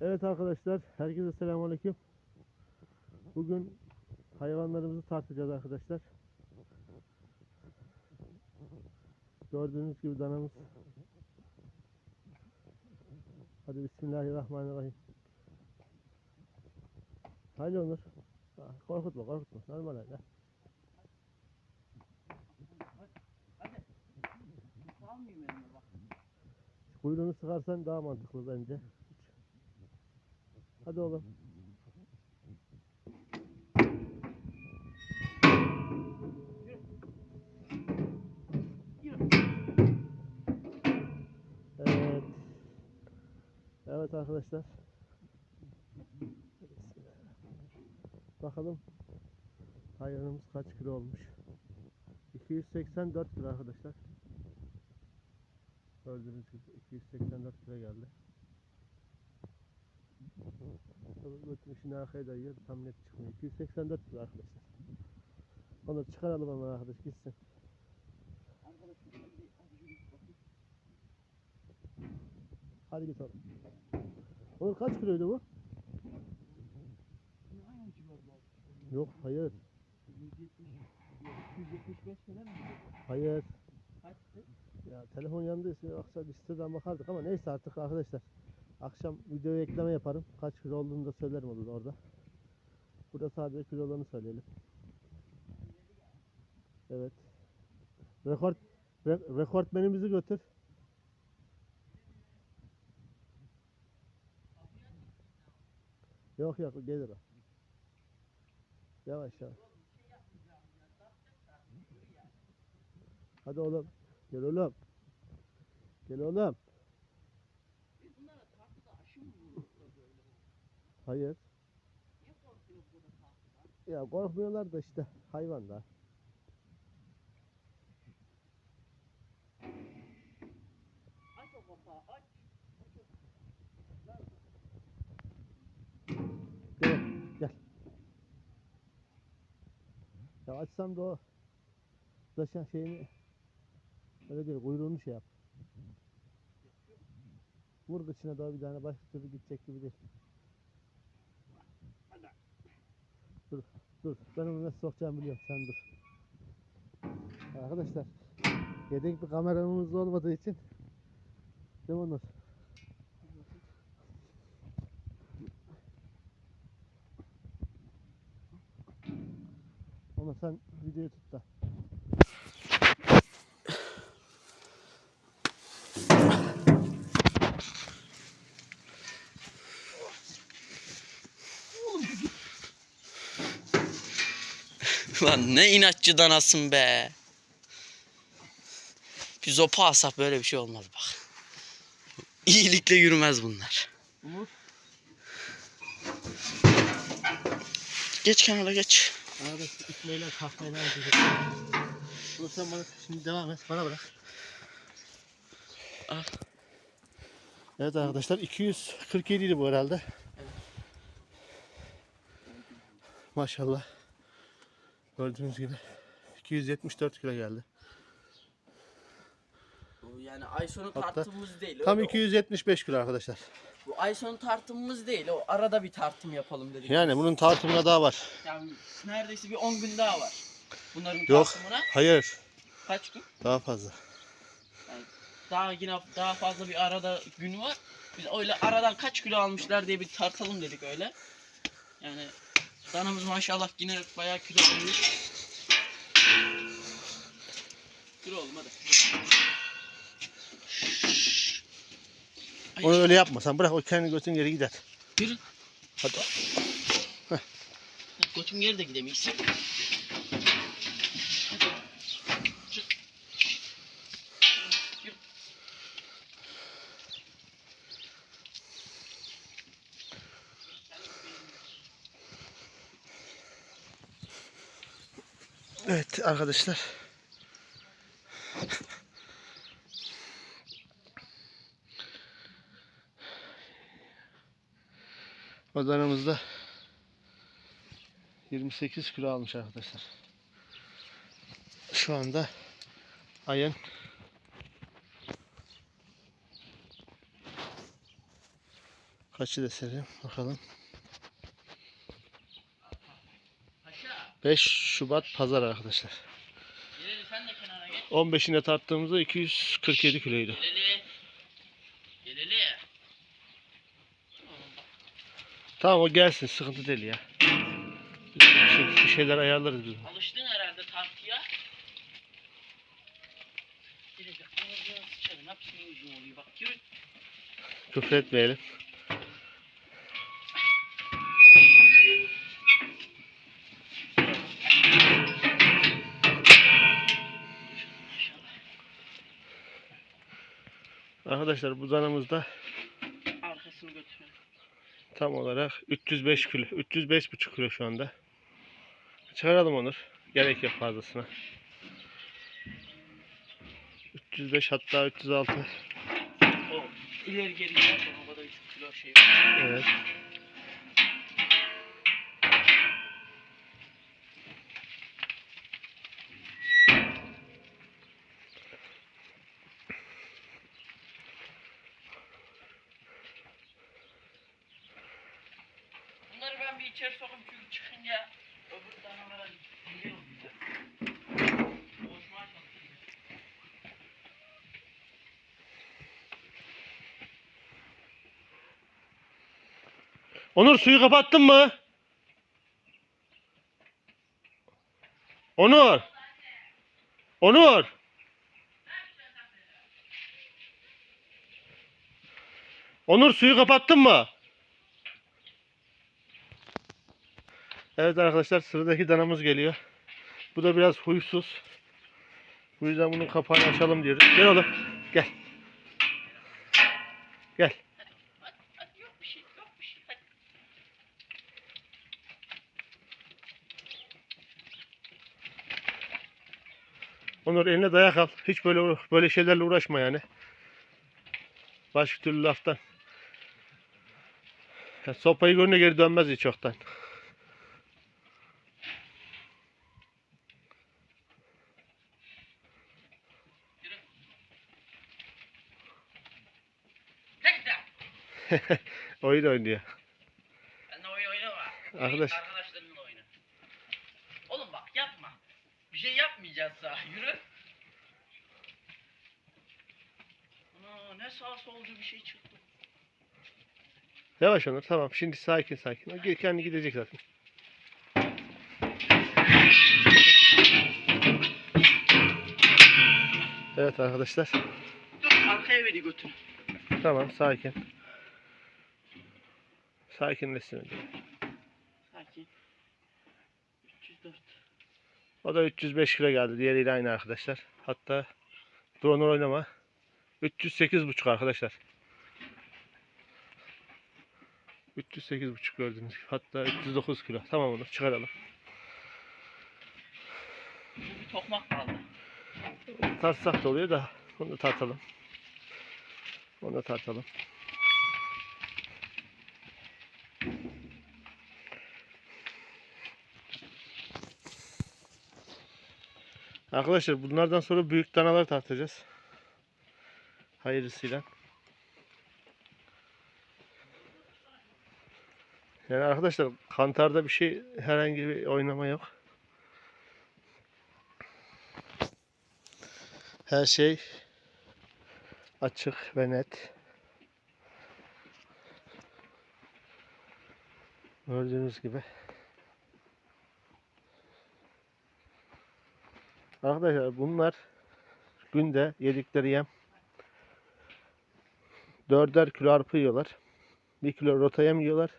Evet arkadaşlar, herkese selamünaleyküm. Bugün hayvanlarımızı tartacağız arkadaşlar. Gördüğünüz gibi danamız. Hadi Bismillahirrahmanirrahim. Haydi Onur. Korkutma, korkutma. Normal bak. Kuyruğunu sıkarsan daha mantıklı bence. Hadi oğlum. Evet. Evet arkadaşlar. Bakalım hayvanımız kaç kilo olmuş. 284 kilo arkadaşlar. Gördüğünüz gibi 284 kilo geldi. İşini arkaya dayıyor. Tam net çıkmıyor. 284 kilo arkadaşlar. Onu çıkaralım hemen arkadaş gitsin. Bir hadi git oğlum. Onur kaç kiloydu bu? Yok hayır. 170, 275 falan mı? Hayır. Kaçtı? Ya telefon yanındaysa yoksa listeden bakardık ama neyse artık arkadaşlar. Akşam videoya ekleme yaparım. Kaç kilo olduğunu da söylerim olur orada. Burada sadece kilolarını söyleyelim. Evet. Rekord re, rekortmenimizi götür. Yok yok gelir o. Yavaş yavaş. Hadi oğlum. Gel oğlum. Gel oğlum. Biz bunlara tahtada aşı mı vurduk da böyle? Hayır. Niye korkuyor burada tahtadan? Ya korkmuyorlar da işte hayvan da. Aç o kapağı aç. Gel gel. Ya açsam da o taşan şeyini öyle değil kuyruğunu şey yap. Vur kıçına doğru bir tane başka türlü gidecek gibi değil. Dur dur ben onu nasıl sokacağımı biliyorum sen dur. Arkadaşlar yedek bir kameramız olmadığı için değil mi Onur? Ama sen videoyu tut da. Lan ne inatçı danasın be. Bir zopa alsak böyle bir şey olmaz bak. İyilikle yürümez bunlar. Umut. Geç kenara geç. Abi itmeyle kalkmayla Dur sen bana şimdi devam et. Bana bırak. Al. Evet arkadaşlar 247 idi bu herhalde. Maşallah. Gördüğünüz gibi 274 kilo geldi. Bu yani ay sonu Hatta tartımımız değil. Tam öyle 275 kilo arkadaşlar. Bu ay sonu tartımımız değil. O arada bir tartım yapalım dedik. Yani bunun tartımına daha var. Yani neredeyse bir 10 gün daha var. Bunların Yok. tartımına Hayır. kaç gün? Daha fazla. Daha yine daha fazla bir arada gün var. Biz öyle aradan kaç kilo almışlar diye bir tartalım dedik öyle. Yani danamız maşallah yine bayağı kilo almış. Kilo oğlum hadi. Onu öyle yapma sen bırak o kendi götün geri gider. Yürü. Hadi. Koçum geri de gidemeyiz. Evet arkadaşlar. Odanımızda 28 kilo almış arkadaşlar. Şu anda ayın Kaçı deselim bakalım. 5 Şubat pazar arkadaşlar. Geleli sen de kenara geç. 15'ine tarttığımızda 247 kiloydu. Tamam o gelsin sıkıntı değil ya. Bir, şey- bir şeyler ayarlarız biz. Alıştın herhalde tartıya. Direkt ağzına sıçarım. Hepsinin yüzü oluyor. Bak yürü. Küfür etmeyelim. Arkadaşlar bu zanımızda Arkasını götürün. tam olarak 305 kilo. 305,5 kilo şu anda. Çıkaralım Onur. Gerek yok fazlasına. 305 hatta 306. O ileri geri giderken o kadar 3 kilo şey var. Evet. Bunları ben bir içeri sokayım çünkü çıkınca öbür danalara. Boşluğa çalışıyor. Onur suyu kapattın mı? Onur. Onur. Onur suyu kapattın mı? Evet arkadaşlar sıradaki danamız geliyor. Bu da biraz huysuz. Bu yüzden bunun kapağını açalım diyoruz. Gel oğlum. Gel. Gel. Onur eline dayak al. Hiç böyle böyle şeylerle uğraşma yani. Başka türlü laftan. Ya, sopayı görünce geri dönmez hiç çoktan. Yürü. Tek de. Oyun oynuyor. Benimle oyun oynama. Arkadaş. Arkadaşlarınla oyna. Oğlum bak yapma. Bir şey yapmayacağız daha. Yürü. Ana ne sağ solcu bir şey çıktı. Yavaş Onur tamam. Şimdi sakin sakin. O kendi gidecek zaten. Evet arkadaşlar. Dur arkaya veri götür. Tamam sakin. Sakinleşsin önce. Sakin. 304. O da 305 kilo geldi. Diğeriyle aynı arkadaşlar. Hatta drone oynama. 308,5 arkadaşlar. 308,5 gördünüz. Hatta 309 kilo. Tamam onu çıkaralım. Bir tokmak kaldı. Tartsak da oluyor da onu da tartalım. Onu da tartalım. Arkadaşlar bunlardan sonra büyük danalar tartacağız. Hayırlısıyla. Yani arkadaşlar kantarda bir şey herhangi bir oynama yok. Her şey açık ve net. Gördüğünüz gibi. Arkadaşlar bunlar günde yedikleri yem 4'er kilo arpa yiyorlar. 1 kilo rota yem yiyorlar.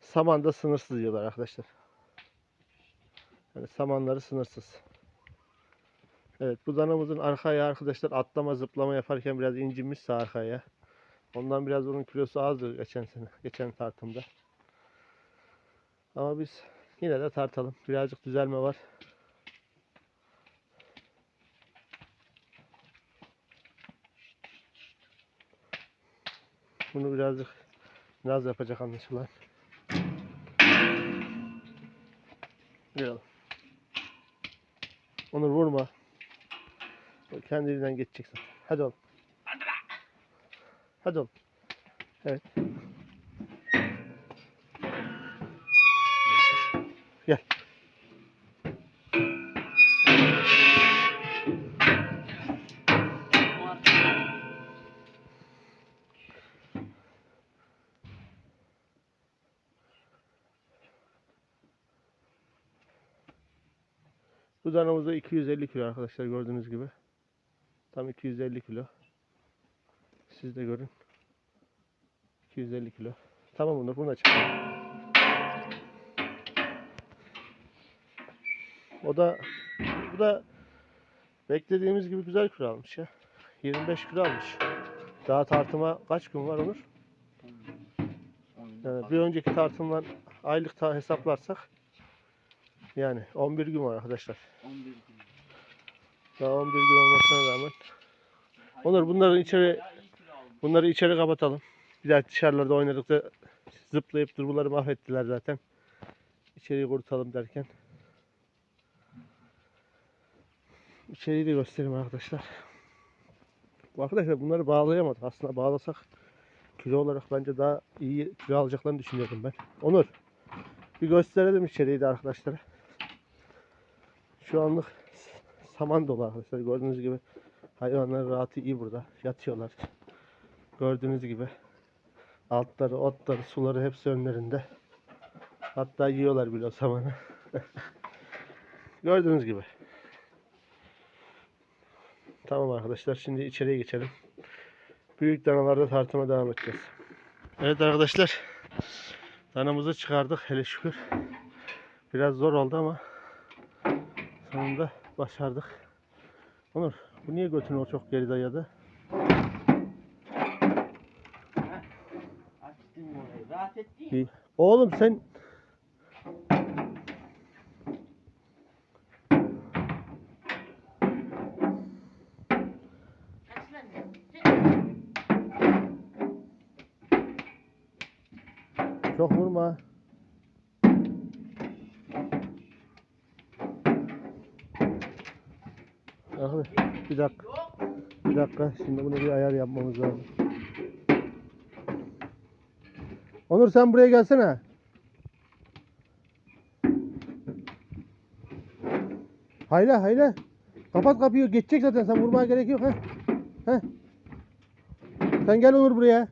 Saman da sınırsız yiyorlar arkadaşlar. Yani samanları sınırsız. Evet bu danamızın arka ayağı arkadaşlar atlama zıplama yaparken biraz incinmişse arkaya. Ondan biraz bunun kilosu azdı geçen sene, geçen tartımda. Ama biz yine de tartalım. Birazcık düzelme var. Bunu birazcık naz yapacak anlaşılan. Yıralım. Onu vurma. O kendiliğinden geçecek zaten. Hadi oğlum. Hadi oğlum. Evet. Gel. Bu danamız da 250 kilo arkadaşlar gördüğünüz gibi. Tam 250 kilo. Siz de görün. 250 kilo. Tamam Onur bunu da çıkar. O da bu da beklediğimiz gibi güzel kilo almış ya. 25 kilo almış. Daha tartıma kaç gün var Onur? Yani bir önceki tartımdan aylık hesaplarsak yani 11 gün var arkadaşlar. 11 gün. Daha 11 gün olmasına rağmen. Onur bunları içeri bunları içeri kapatalım. Bir daha dışarılarda oynadıkta zıplayıp durbuları mahvettiler zaten. İçeriği kurutalım derken. İçeriği de göstereyim arkadaşlar. Bu arkadaşlar bunları bağlayamadık. Aslında bağlasak kilo olarak bence daha iyi kilo alacaklarını düşünüyordum ben. Onur bir gösterelim içeriği de arkadaşlara. Şu anlık saman dolu arkadaşlar. Gördüğünüz gibi hayvanların rahatı iyi burada. Yatıyorlar. Gördüğünüz gibi altları, otları, suları hepsi önlerinde. Hatta yiyorlar bile o samanı. Gördüğünüz gibi. Tamam arkadaşlar şimdi içeriye geçelim. Büyük danalarda tartıma devam edeceğiz. Evet arkadaşlar. Danamızı çıkardık hele şükür. Biraz zor oldu ama sonunda başardık. Onur bu niye götünü o çok geri dayadı? Açtın orayı. Rahat ettin. İyi. Oğlum sen Arkadaş bir dakika. Bir dakika. Şimdi bunu bir ayar yapmamız lazım. Onur sen buraya gelsene. Hayla hayla. Kapat kapıyı. Geçecek zaten. Sen vurmaya gerek yok. ha. Heh. Sen gel Onur buraya.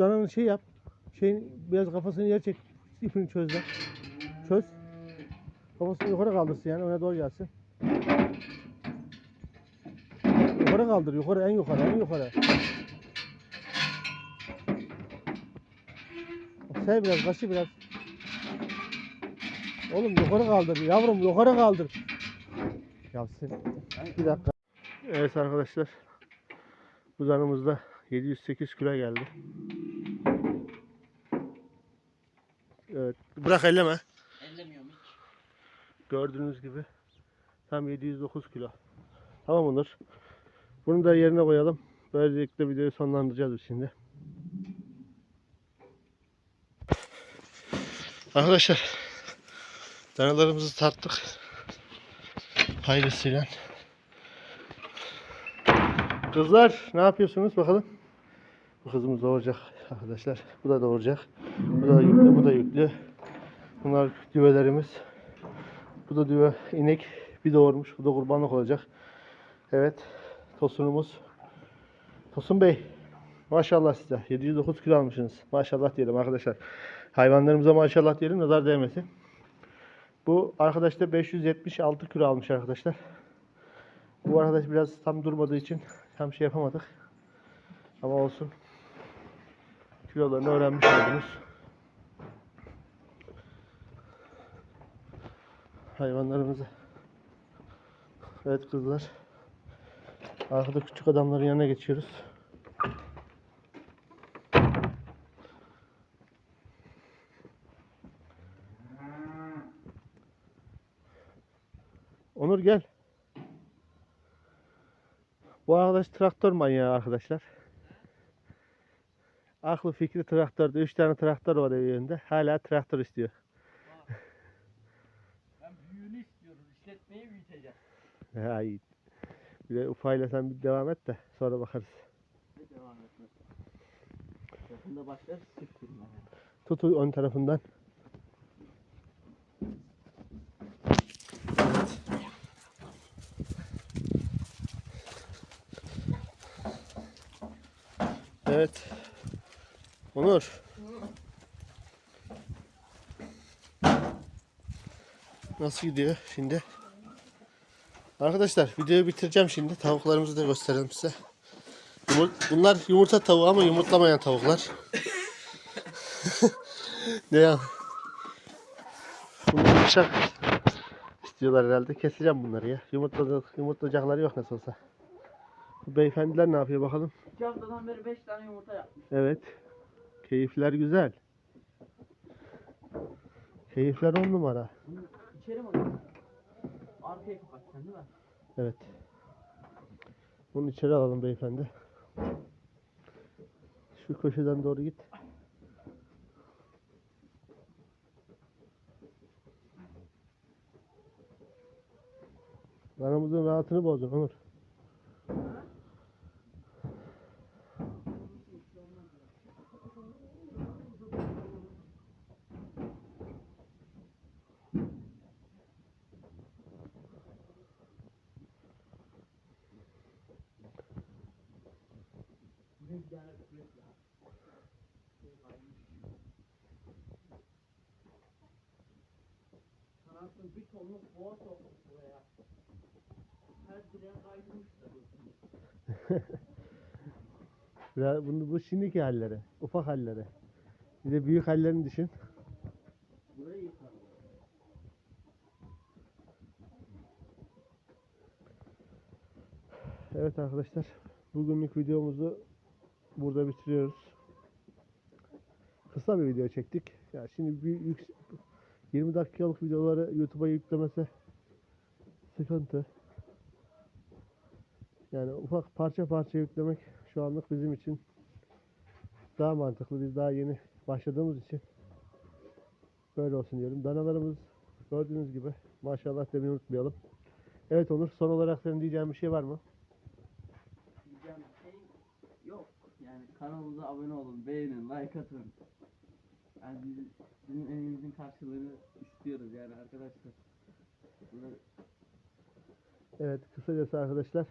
Dananın şey yap. Şeyin biraz kafasını yer çek. İpini çöz lan. Çöz. Kafasını yukarı kaldırsın yani öne doğru gelsin. Yukarı kaldır, yukarı, en yukarı, en yukarı. Sev biraz, kaşı biraz. Oğlum yukarı kaldır, yavrum yukarı kaldır. Ya sen, bir dakika. Evet arkadaşlar. Bu zanımızda 708 kilo geldi. Evet. Bırak elleme. Ellemiyorum hiç. Gördüğünüz gibi tam 709 kilo. Tamam Onur. Bunu da yerine koyalım. Böylelikle videoyu sonlandıracağız biz şimdi. Arkadaşlar danalarımızı tarttık. Hayırlısıyla. Kızlar ne yapıyorsunuz bakalım? Bu kızımız doğuracak arkadaşlar. Bu da doğuracak. Bu da yüklü, bu da yüklü. Bunlar düvelerimiz. Bu da düve inek bir doğurmuş. Bu da kurbanlık olacak. Evet. Tosunumuz. Tosun Bey. Maşallah size. 709 kilo almışsınız. Maşallah diyelim arkadaşlar. Hayvanlarımıza maşallah diyelim. Nazar değmesin. Bu arkadaş da 576 kilo almış arkadaşlar. Bu arkadaş biraz tam durmadığı için tam şey yapamadık. Ama olsun. Kilolarını öğrenmiş oldunuz. hayvanlarımızı. Evet kızlar. Arkada küçük adamların yanına geçiyoruz. Onur gel. Bu arkadaş traktör manyağı arkadaşlar. Aklı fikri traktörde. 3 tane traktör var evinde. Hala traktör istiyor. Ben büyüğünü istiyorum. İşletmeyi büyüteceğim. Ay. Bir de ufayla sen bir devam et de sonra bakarız. Devam etme. Yakında başlarız sıktırma. Tut ön tarafından. Evet. Onur. Nasıl gidiyor şimdi? Arkadaşlar videoyu bitireceğim şimdi. Tavuklarımızı da gösterelim size. Bunlar yumurta tavuğu ama yumurtlamayan tavuklar. Ne ya? Bunlar bıçak istiyorlar herhalde. Keseceğim bunları ya. Yumurtladı, yumurtlayacakları yok nasıl olsa. Bu beyefendiler ne yapıyor bakalım. İki haftadan beri 5 tane yumurta yapmış. Evet. Keyifler güzel. Keyifler on numara. İçeri mi alıyorsun? Arkaya kapatacaksın değil mi? Evet. Bunu içeri alalım beyefendi. Şu köşeden doğru git. Aramızın rahatını bozdun Onur. Buraya bir tonluk boğa sokmuş buraya. Her direğe kaydırmışlar. Ya bunu bu şimdiki halleri, ufak halleri. Bir de büyük hallerini düşün. Evet arkadaşlar, bugünlük videomuzu burada bitiriyoruz. Kısa bir video çektik. Ya şimdi bir yük- 20 dakikalık videoları YouTube'a yüklemesi sıkıntı. Yani ufak parça parça yüklemek şu anlık bizim için daha mantıklı. Biz daha yeni başladığımız için böyle olsun diyorum. Danalarımız gördüğünüz gibi maşallah demeyi unutmayalım. Evet Onur, son olarak senin diyeceğin bir şey var mı? Diyeceğim bir şey yok. Yani kanalımıza abone olun, beğenin, like atın. Yani biz, bizim emeğimizin karşılığını istiyoruz yani arkadaşlar. Bunları Evet, kısacası arkadaşlar.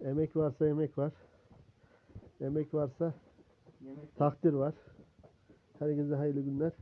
Emek varsa emek var. Emek varsa yemek takdir var. Herkese hayırlı günler.